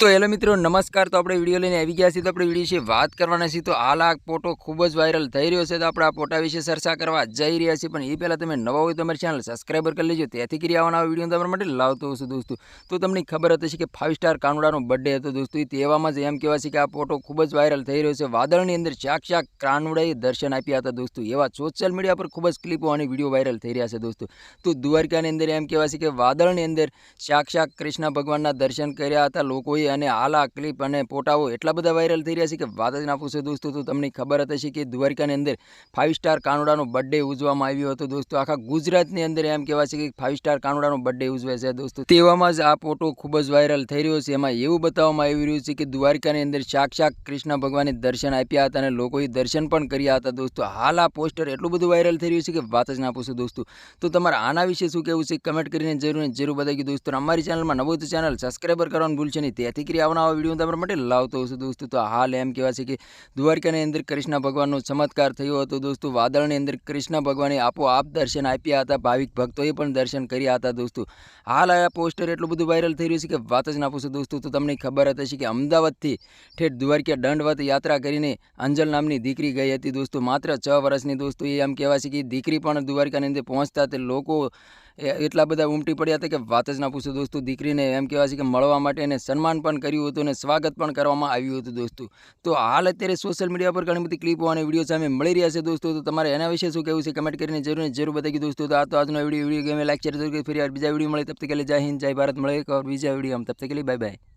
તો હેલો મિત્રો, નમસ્કાર. તો આપણે વીડિયો લઈને આવી ગયા છીએ. તો આપણે વીડિયો વિશે વાત કરવાના છીએ. તો હાલ આ ફોટો ખૂબ જ વાયરલ થઈ રહ્યો છે. તો આપણે આ ફોટા વિશે ચર્ચા કરવા જઈ રહ્યા છીએ. પણ એ પહેલાં તમે નવા હોય તો અમારી ચેનલ સબસ્ક્રાઈબર કરી લેજો. ત્યાંથી કરી આવવાના વીડિયો તમારા માટે લાવતો હશું દોસ્તો. તો તમને ખબર હતી કે ફાઇવ સ્ટાર કાનુડાનો બર્થડે હતો દોસ્તો. એ તેવામાં જ એમ કહેવાય છે કે આ ફોટો ખૂબ જ વાયરલ થઈ રહ્યો છે. વાદળની અંદર શાક કાનુડાએ દર્શન આપ્યા હતા દોસ્તો. એવા સોશિયલ મીડિયા પર ખૂબ જ ક્લિપો અને વીડિયો વાયરલ થઈ રહ્યા છે દોસ્તો. તો દ્વારકાની અંદર એમ કહેવાય છે કે વાદળની અંદર શાક કૃષ્ણ ભગવાનના દર્શન કર્યા હતા. લોકોએ અને હાલ આ ક્લિપ અને ફોટાઓ એટલા બધા વાયરલ થઈ રહ્યા છે કે વાત જ ના પૂછો દોસ્તો. તો તમને ખબર હતી કે દ્વારકાની અંદર ફાઇવ સ્ટાર કાનુડાનો બર્થડે ઉજવવામાં આવ્યો હતો દોસ્તો. આખા ગુજરાતની અંદર એમ કહેવાય છે કે ફાઇવ સ્ટાર કાનુડાનો બર્થડે ઉજવે છે દોસ્તો. તેવામાં જ આ ફોટો ખૂબ જ વાયરલ થઈ રહ્યો છે. એમાં એવું બતાવવામાં આવી રહ્યું છે કે દ્વારકાની અંદર સાક્ષાત કૃષ્ણ ભગવાને દર્શન આપ્યા હતા અને લોકોએ દર્શન પણ કર્યા હતા દોસ્તો. હાલ આ પોસ્ટર એટલું બધું વાયરલ થઈ રહ્યું છે કે વાત જ ના પૂછો દોસ્તો. તો તમારે આના વિશે શું કહેવું છે? કમેન્ટ કરીને જરૂર જરૂર બતાવી દોસ્તો. અમારી ચેનલમાં નવું તો ચેનલ સબસ્ક્રાઈબર કરવાનું ભૂલશે નહીં. ત્યાંથી કરી આવવાના વીડિયો તમારા માટે લાવતો છું દોસ્તો. તો હાલ એમ કહેવાય છે કે દ્વારકાની અંદર કૃષ્ણ ભગવાનનો ચમત્કાર થયો હતો દોસ્તો. વાદળની અંદર કૃષ્ણ ભગવાને આપોઆપ દર્શન આપ્યા હતા, ભાવિક ભક્તોએ પણ દર્શન કર્યા હતા દોસ્તો. હાલ આ પોસ્ટર એટલું બધું વાયરલ થઈ રહ્યું છે કે વાત જ ના પૂછો દોસ્તો. તો તમને ખબર હતી કે અમદાવાદથી ઠેઠ દ્વારકા દંડવત યાત્રા કરીને અંજલ નામની દીકરી ગઈ હતી દોસ્તો. માત્ર છ વર્ષની દોસ્તો. એ એમ કહેવાય છે કે દીકરી પણ દ્વારકાની અંદર પહોંચતા તે લોકો એટલા બધા ઉમટી પડ્યા હતા કે વાત જ ના પૂછો દોસ્તો. દીકરીને એમ કહેવાય છે કે મળવા માટે એને સન્માન પણ કર્યું હતું અને સ્વાગત પણ કરવામાં આવ્યું હતું દોસ્તો. તો હાલ અત્યારે સોશિયલ મીડિયા પર ઘણી બધી ક્લિપો અને વીડિયો સામે મળી રહ્યા છે દોસ્તો. તો તમારે એના વિશે શું કહેવું છે? કમેન્ટ કરીને જરૂર જરૂર બતાવી દોસ્તો. તો આ તો આજનો વીડિયો વીડિયો ગમે લાઈક શેર જરૂર ફરી બીજા વીડિયો મળે. તબ તક જય હિન્દ, જય ભારત, મળે એક બીજા વીડિયો આમ, તબ તક બાય બાય